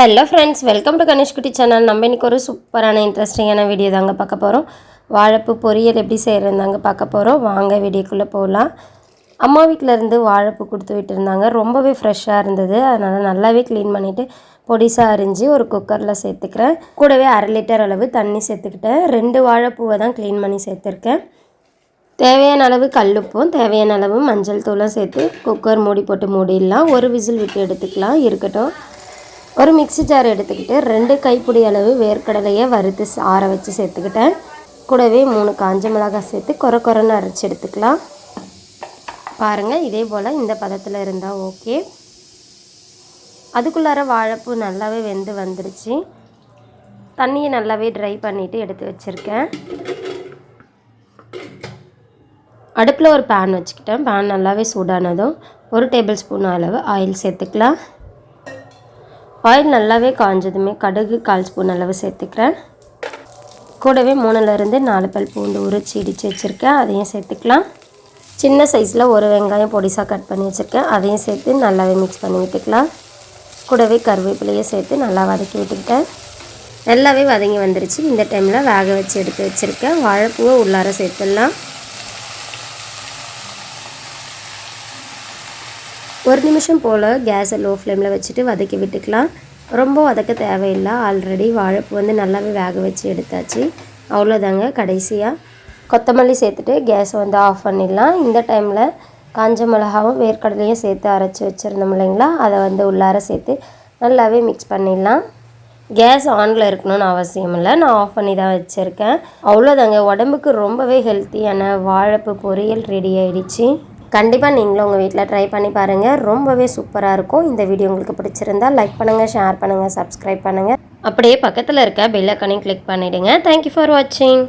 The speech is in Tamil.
Hello friends welcome to Ganeshkutty channel நம்ம இன்றைக்கி ஒரு சூப்பரான இன்ட்ரெஸ்டிங்கான வீடியோ தாங்க பார்க்க போகிறோம் வாழைப்பூ பொரியல் எப்படி செய்கிறதாங்க பார்க்க போகிறோம் வாங்க வீடியோக்குள்ளே போகலாம் அம்மா வீட்டில் இருந்து வாழைப்பூ கொடுத்து விட்டுருந்தாங்க. ரொம்பவே ஃப்ரெஷ்ஷாக இருந்தது. அதனால் நல்லாவே க்ளீன் பண்ணிவிட்டு பொடிசாக அரிஞ்சு ஒரு குக்கரில் சேர்த்துக்கிறேன். கூடவே அரை லிட்டர் அளவு தண்ணி சேர்த்துக்கிட்டேன். ரெண்டு வாழைப்பூவை தான் க்ளீன் பண்ணி சேர்த்துருக்கேன். தேவையான அளவு கல்லுப்பும் தேவையான அளவு மஞ்சள் தூளும் சேர்த்து குக்கர் மூடி போட்டு மூடிடலாம். ஒரு விசில் விட்டு எடுத்துக்கலாம். இருக்கட்டும். ஒரு மிக்ஸி ஜார் எடுத்துக்கிட்டு ரெண்டு கைப்பிடி அளவு வேர்க்கடலையை வறுத்து ஆற வச்சு சேர்த்துக்கிட்டேன். கூடவே மூணு காஞ்ச மிளகாய் சேர்த்து கொர கொரன்னு அரைச்சி எடுத்துக்கலாம். பாருங்கள் இதே போல் இந்த பதத்தில் இருந்தால் ஓகே. அதுக்குள்ளார வாழைப்பூ நல்லாவே வெந்து வந்துருச்சு. தண்ணியை நல்லாவே ட்ரை பண்ணிவிட்டு எடுத்து வச்சுருக்கேன். அடுப்பில் ஒரு பேன் வச்சுக்கிட்டேன். பேன் நல்லாவே சூடானதும் ஒரு டேபிள் ஸ்பூன் அளவு ஆயில் சேர்த்துக்கலாம். ஆயில் நல்லாவே காஞ்சதுமே கடுகு கால் ஸ்பூன் அளவு சேர்த்துக்கிறேன். கூடவே மூணுலேருந்து நாலு பல் பூண்டு உரிச்சு இடித்து வச்சுருக்கேன். அதையும் சேர்த்துக்கலாம். சின்ன சைஸில் ஒரு வெங்காயம் பொடிசாக கட் பண்ணி வச்சுருக்கேன். அதையும் சேர்த்து நல்லாவே மிக்ஸ் பண்ணி விட்டுக்கலாம். கூடவே கருவேப்பிலையும் சேர்த்து நல்லா வதக்கி விட்டுக்கிட்டேன். நல்லாவே வதங்கி வந்துருச்சு. இந்த டைமில் வேக வச்சு எடுத்து வச்சுருக்கேன். வாழைப்பூவை உள்ளார சேர்த்துடலாம். ஒரு நிமிஷம் போல் கேஸை லோ ஃப்ளேமில் வச்சுட்டு வதக்கி விட்டுக்கலாம். ரொம்ப வதக்க தேவையில்லை. ஆல்ரெடி வாழைப்பூ வந்து நல்லாவே வேக வச்சு எடுத்தாச்சு. அவ்வளோதாங்க கடைசியாக கொத்தமல்லி சேர்த்துட்டு கேஸை வந்து ஆஃப் பண்ணிடலாம். இந்த டைமில் காஞ்ச மிளகாவும் வேர்க்கடலையும் சேர்த்து அரைச்சி வச்சுருந்தோம் இல்லைங்களா? அதை வந்து உள்ளார சேர்த்து நல்லாவே மிக்ஸ் பண்ணிடலாம். கேஸ் ஆனில் இருக்கணும்னு அவசியம் இல்லை. நான் ஆஃப் பண்ணி தான் வச்சுருக்கேன். அவ்வளோதாங்க உடம்புக்கு ரொம்பவே ஹெல்த்தியான வாழைப்பு பொரியல் ரெடி ஆயிடுச்சு. கண்டிப்பாக நீங்களும் உங்கள் வீட்டில் ட்ரை பண்ணி பாருங்கள் ரொம்பவே சூப்பராக இருக்கும். இந்த வீடியோ உங்களுக்கு பிடிச்சிருந்தா லைக் பண்ணுங்கள் ஷேர் பண்ணுங்கள் சப்ஸ்கிரைப் பண்ணுங்கள் அப்படியே பக்கத்தில் இருக்க பெல் ஐக்கானையும் கிளிக் பண்ணிவிடுங்க தேங்க்யூ ஃபார் வாட்சிங்